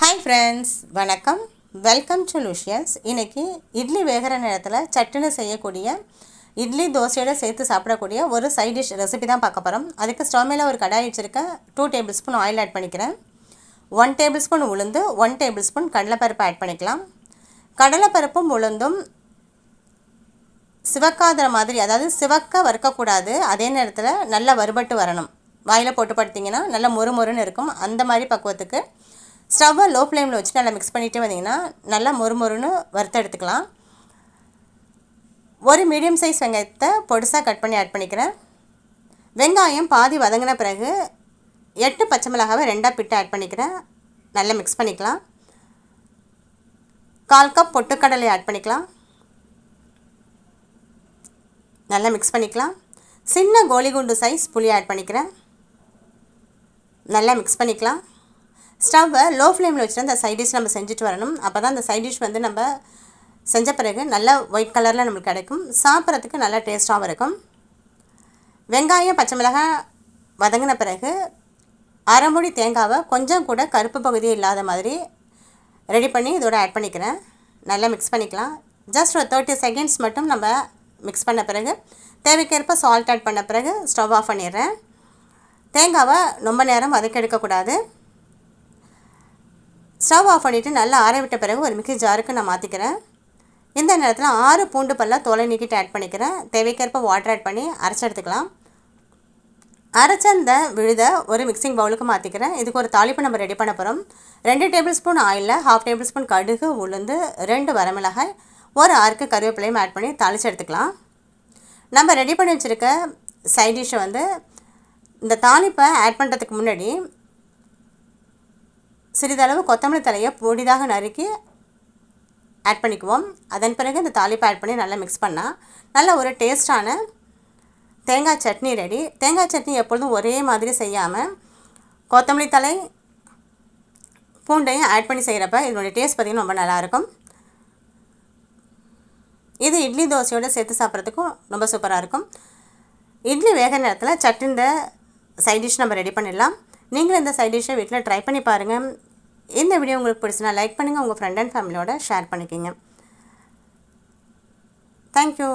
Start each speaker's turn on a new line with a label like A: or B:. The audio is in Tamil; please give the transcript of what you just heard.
A: ஹாய் ஃப்ரெண்ட்ஸ் வணக்கம். வெல்கம் டு லூஷியன்ஸ் இன்றைக்கி இட்லி வேகிற நேரத்தில் சட்டுன்னு செய்யக்கூடிய இட்லி தோசையோட சேர்த்து சாப்பிடக்கூடிய ஒரு சைட் டிஷ் ரெசிபி தான் பார்க்க போகிறோம் அதுக்கு ஸ்டவ் ஒரு கடாய் வச்சுருக்கேன் two tablespoon oil add பண்ணிக்கிறேன். ஒன் டேபிள் ஸ்பூன் உளுந்து ஒன் டேபிள் ஸ்பூன் கடலைப்பருப்பு ஆட் பண்ணிக்கலாம். கடலைப்பருப்பும் உளுந்தும் சிவக்காத மாதிரி அதாவது சிவக்க வறுக்கக்கூடாது. அதே நேரத்தில் நல்லா வறுபட்டு வரணும். வாயில் போட்டு படுத்திங்கன்னா நல்லா மொறு மொறுன்னு இருக்கும். அந்த மாதிரி பக்குவத்துக்கு ஸ்டவ்வை லோ ஃப்ளேமில் வச்சு நல்லா மிக்ஸ் பண்ணிகிட்டே வந்தீங்கன்னா நல்லா மொறு மொறுன்னு வறுத்து எடுத்துக்கலாம். ஒரு மீடியம் சைஸ் வெங்காயத்தை பொடிசாக கட் பண்ணி ஆட் பண்ணிக்கிறேன். வெங்காயம் பாதி வதங்கின பிறகு எட்டு பச்சை மிளகாவை ரெண்டாக பிட்டு ஆட் பண்ணிக்கிறேன். நல்லா மிக்ஸ் பண்ணிக்கலாம். கால் கப் பொட்டுக்கடலை ஆட் பண்ணிக்கலாம். நல்லா மிக்ஸ் பண்ணிக்கலாம். சின்ன கோலிகுண்டு சைஸ் புளி ஆட் பண்ணிக்கிறேன். நல்லா மிக்ஸ் பண்ணிக்கலாம். ஸ்டவ்வை லோ ஃப்ளேமில் வச்சுட்டு அந்த சைட் டிஷ் நம்ம செஞ்சுட்டு வரணும். அப்போ தான் அந்த சைட் டிஷ் வந்து நம்ம செஞ்ச பிறகு நல்லா ஒயிட் கலரில் நம்மளுக்கு கிடைக்கும். சாப்பிட்றதுக்கு நல்லா டேஸ்ட்டாகவும் இருக்கும். வெங்காயம் பச்சை மிளகாய் வதங்கின பிறகு அரைமுடி தேங்காவை கொஞ்சம் கூட கருப்பு பகுதி இல்லாத மாதிரி ரெடி பண்ணி இதோட ஆட் பண்ணிக்கிறேன். நல்லா மிக்ஸ் பண்ணிக்கலாம். ஜஸ்ட் ஒரு தேர்ட்டி செகண்ட்ஸ் மட்டும் நம்ம மிக்ஸ் பண்ண பிறகு தேவைக்கேற்ப சால்ட் ஆட் பண்ண பிறகு ஸ்டவ் ஆஃப் பண்ணிடுறேன். தேங்காவை ரொம்ப நேரம் வதக்கெடுக்கக்கூடாது ஸ்டவ் ஆஃப் பண்ணிவிட்டு நல்லா ஆற விட்ட பிறகு ஒரு மிக்சி ஜாருக்கு நான் மாற்றிக்கிறேன் இந்த நேரத்தில் ஆறு பூண்டு பல்லாக தோலை நீக்கிட்டு ஆட் பண்ணிக்கிறேன். தேவைக்கேற்ப வாட்டர் ஆட் பண்ணி அரைச்சி எடுத்துக்கலாம். அரைச்ச அந்த விழுத ஒரு மிக்சிங் பவுலுக்கு மாற்றிக்கிறேன் இதுக்கு ஒரு தாளிப்பு நம்ம ரெடி பண்ண போகிறோம் ரெண்டு டேபிள் ஸ்பூன் ஆயிலில் ஹாஃப் டேபிள் ஸ்பூன் கடுகு உளுந்து ரெண்டு வரமிளகாய் ஒரு ஆறுக்கு கருவேப்பிலையும் ஆட் பண்ணி தாளித்து எடுத்துக்கலாம். நம்ம ரெடி பண்ணி வச்சுருக்க சைட் டிஷ்ஷை வந்து இந்த தாளிப்பை ஆட் பண்ணுறதுக்கு முன்னாடி சிறிதளவு கொத்தமல்லி தலையை பொடிதாக நறுக்கி ஆட் பண்ணிக்குவோம். அதன் பிறகு இந்த தாளிப்பை ஆட் பண்ணி நல்லா மிக்ஸ் பண்ணால் நல்ல ஒரு டேஸ்டான தேங்காய் சட்னி ரெடி தேங்காய் சட்னி எப்பொழுதும் ஒரே மாதிரி செய்யாமல் கொத்தமல்லி தலை பூண்டையும் ஆட் பண்ணி செய்கிறப்ப இதனுடைய டேஸ்ட் பார்த்திங்கன்னா ரொம்ப நல்லாயிருக்கும் இது இட்லி தோசையோடு சேர்த்து சாப்பிட்றதுக்கும் ரொம்ப சூப்பராக இருக்கும். இட்லி வேக நேரத்தில் சட்னி இந்த சைட் டிஷ் நம்ம ரெடி பண்ணிடலாம். நீங்களும் இந்த சைட் டிஷ்ஷை வீட்டில் ட்ரை பண்ணி பாருங்கள் இந்த வீடியோ உங்களுக்கு பிடிச்சினா லைக் பண்ணுங்கள் உங்கள் ஃப்ரெண்ட் அண்ட் ஃபேமிலியோட ஷேர் பண்ணிக்கோங்க. Thank you